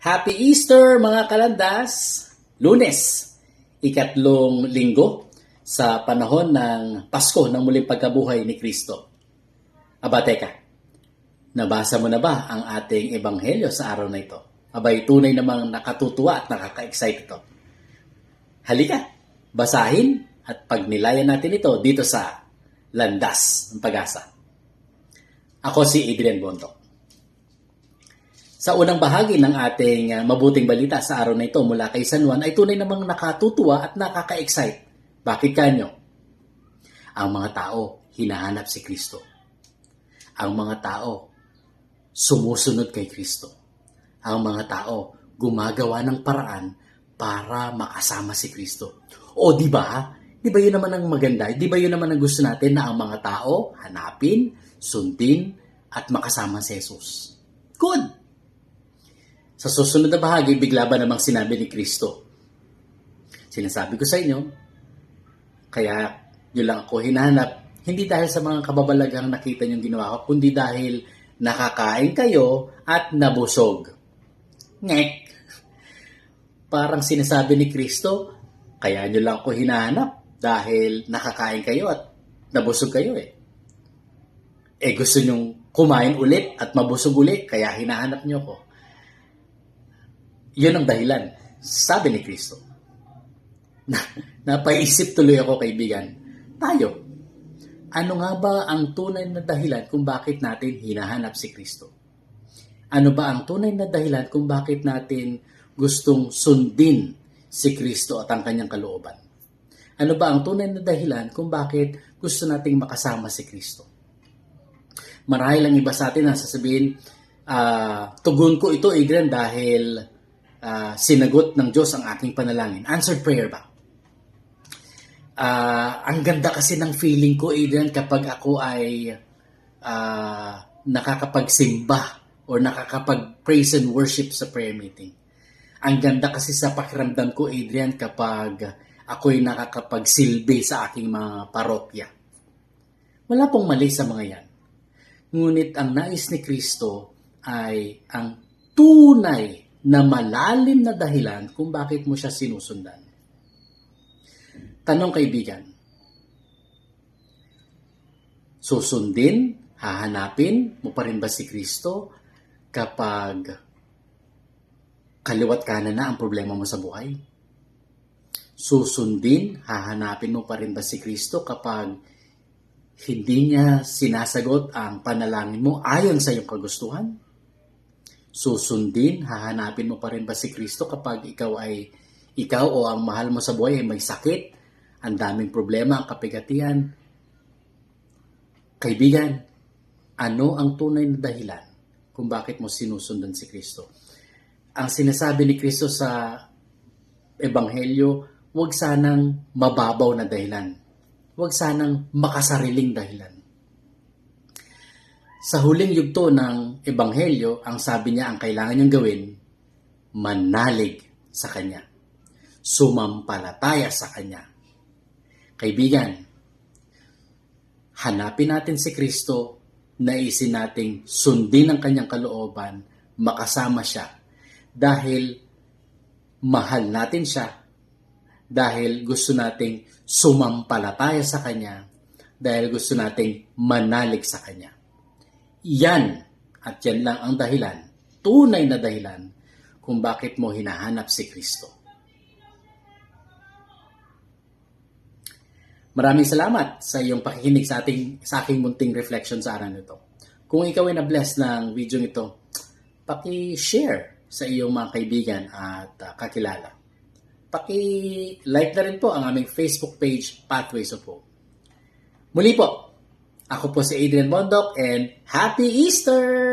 Happy Easter mga kalandas! Lunes, ikatlong linggo sa panahon ng Pasko ng muling pagkabuhay ni Kristo. Aba teka, nabasa mo na ba ang ating ebanghelyo sa araw na ito? Abay, tunay namang nakatutuwa at nakaka-excite ito. Halika, basahin at pagnilayan natin ito dito sa Landas ng Pag-asa. Ako si Adrian Bonto. Sa unang bahagi ng ating uh, mabuting balita sa araw na ito mula kay San Juan ay tunay namang nakatutuwa at nakaka-excite. Bakit kanyo? Ang mga tao hinahanap si Kristo. Ang mga tao sumusunod kay Kristo. Ang mga tao gumagawa ng paraan para makasama si Kristo. O di ba? Di ba yun naman ang maganda? Di ba yun naman ang gusto natin na ang mga tao hanapin, sundin, at makasama si Jesus? Good! Sa susunod na bahagi, bigla ba namang sinabi ni Kristo? Sinasabi ko sa inyo, kaya yun lang ako hinahanap, hindi dahil sa mga kababalagang nakita niyong ginawa ko, kundi dahil nakakain kayo at nabusog. Ngek! Parang sinasabi ni Kristo, kaya nyo lang ako hinahanap dahil nakakain kayo at nabusog kayo eh. Eh gusto nyong kumain ulit at mabusog ulit, kaya hinahanap nyo ko. Yun ang dahilan, sabi ni Kristo. Na, napaisip tuloy ako kaibigan, tayo, ano nga ba ang tunay na dahilan kung bakit natin hinahanap si Kristo? Ano ba ang tunay na dahilan kung bakit natin gustong sundin si Kristo at ang kanyang kalooban? Ano ba ang tunay na dahilan kung bakit gusto nating makasama si Kristo? Marahil ang iba sa atin ang sasabihin, uh, tugon ko ito, Adrian, dahil uh, sinagot ng Diyos ang aking panalangin. Answered prayer ba? Uh, ang ganda kasi ng feeling ko, Adrian, kapag ako ay uh, nakakapagsimba or nakakapag-praise and worship sa prayer meeting. Ang ganda kasi sa pakiramdam ko, Adrian, kapag ako'y nakakapagsilbi sa aking mga parokya. Wala pong mali sa mga yan. Ngunit ang nais ni Kristo ay ang tunay na malalim na dahilan kung bakit mo siya sinusundan. Tanong kaibigan, susundin, hahanapin mo pa rin ba si Kristo kapag kaliwat kanan na ang problema mo sa buhay? Susundin, hahanapin mo pa rin ba si Kristo kapag hindi niya sinasagot ang panalangin mo ayon sa iyong kagustuhan? Susundin, hahanapin mo pa rin ba si Kristo kapag ikaw ay ikaw o ang mahal mo sa buhay ay may sakit, ang daming problema, ang kapigatian? Kaibigan, ano ang tunay na dahilan kung bakit mo sinusundan si Kristo? Ang sinasabi ni Kristo sa Ebanghelyo, huwag sanang mababaw na dahilan. Huwag sanang makasariling dahilan. Sa huling yugto ng Ebanghelyo, ang sabi niya ang kailangan niyong gawin, manalig sa Kanya. Sumampalataya sa Kanya. Kaibigan, hanapin natin si Kristo, naisin nating sundin ang Kanyang kalooban, makasama siya. Dahil mahal natin siya, dahil gusto nating sumampalataya sa Kanya, dahil gusto nating manalig sa Kanya. Yan at yan lang ang dahilan, tunay na dahilan kung bakit mo hinahanap si Kristo. Maraming salamat sa iyong pakikinig sa, ating, sa aking munting reflection sa araw nito. Kung ikaw ay na-bless ng video ito, paki-share sa iyong mga kaibigan at uh, kakilala. Paki-like na rin po ang aming Facebook page, Pathways of Hope. Muli po, ako po si Adrian Bondok and Happy Easter!